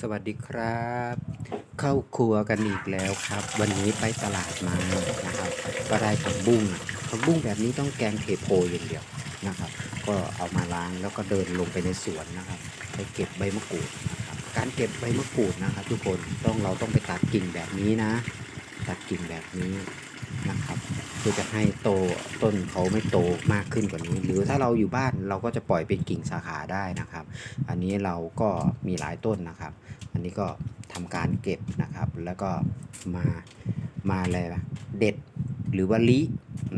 สวัสดีครับ เข้าครัวกันอีกแล้วครับ วันนี้ไปตลาดมานะครับก็ได้ผักบุ้งผักบุ้งแบบนี้ต้องแกงเทโพอย่างเดียวนะครับ ก็เอามาล้างแล้วก็เดินลงไปในสวนนะครับ ไปเก็บใบมะกรูดนะครับการเก็บใบมะกรูดนะครับ ทุกคนต้องเราต้องไปตัดกิ่งแบบนี้นะ ตัดกิ่งแบบนี้ นะครับเพื่อจะให้โตต้นเขาไม่โตมากขึ้นกว่านี้ หรือถ้าเราอยู่บ้านเราก็จะปล่อยเป็นกิ่งสาขาได้นะครับ อันนี้เราก็มีหลายต้นนะครับ อันนี้ก็ทำการเก็บนะครับ แล้วก็มามาอะไรเด็ดหรือว่าลิ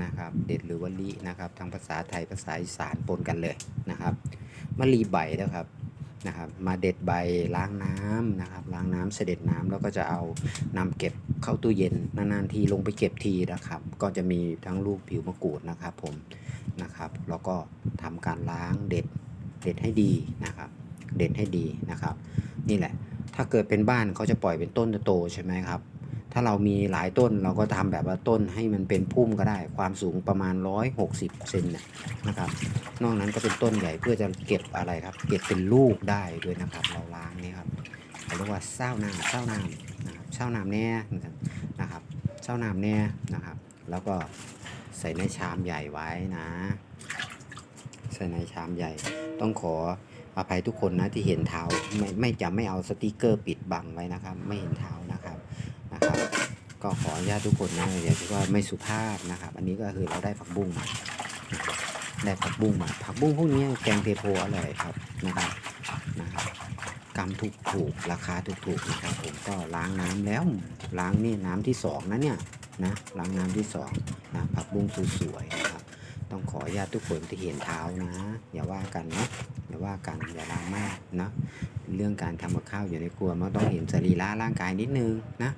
นะครับ เด็ดหรือว่าลินะครับทางภาษาไทยภาษาอีสานปนกันเลยนะครับมะลีใบนะครับนะครับ มาเด็ดใบล้างน้ำนะครับ ล้างน้ำเสด็จน้ำแล้วก็จะเอานำเก็บ เข้าตู้เย็นนานๆทีลงไปเก็บทีนะครับ ก็จะมีทั้งลูกผิวมะกรูดนะครับผมนะครับ แล้วก็ทำการล้างเด็ดเด็ดให้ดีนะครับ เด็ดให้ดีนะครับ นี่แหละ ถ้าเกิดเป็นบ้านเขาจะปล่อยเป็นต้นโตใช่ไหมครับ ถ้าเรามีหลายต้นเราก็ทำแบบว่าต้นให้มันเป็นพุ่มก็ได้ ความสูงประมาณ 160เซนนะนะครับ นอกนั้นก็เป็นต้นใหญ่เพื่อจะเก็บอะไรครับ เก็บเป็นลูกได้ด้วยนะครับ เราล้างนี่ครับเขาเรียกว่าเศร้าน้ำเศร้าน้ำนะครับเศร้าน้ำแน่นะครับ เศร้าน้ำแน่นะครับ แล้วก็ใส่ในชามใหญ่ไว้นะ ใส่ในชามใหญ่ ต้องขออภัยทุกคนนะที่เห็นเท้าไม่ไม่จะไม่เอาสติกเกอร์ปิดบังไว้นะครับ ไม่เห็นเท้านะครับนะครับ ก็ขออนุญาตทุกคนนะอย่าคิดว่าไม่สุภาพนะครับ อันนี้ก็คือเราได้ผักบุ้งมาได้ผักบุ้งมาผักบุ้งพวกนี้แกงเทโพอร่อยครับนะครับ กำถูกถูกราคาถูกถูกนะครับผมก็ล้างน้ำแล้วล้างนี่น้ำที่สองนะเนี่ยนะล้างน้ำที่สองนะผักบุ้งสวยๆนะครับต้องขออนุญาตทุกคนที่เห็นเท้านะ อย่าว่ากันนะอย่าว่ากันอย่าล้างมากนะเรื่องการทำกับข้าวอยู่ในครัวมันต้องเห็นสรีระร่างกายนิดนึงนะ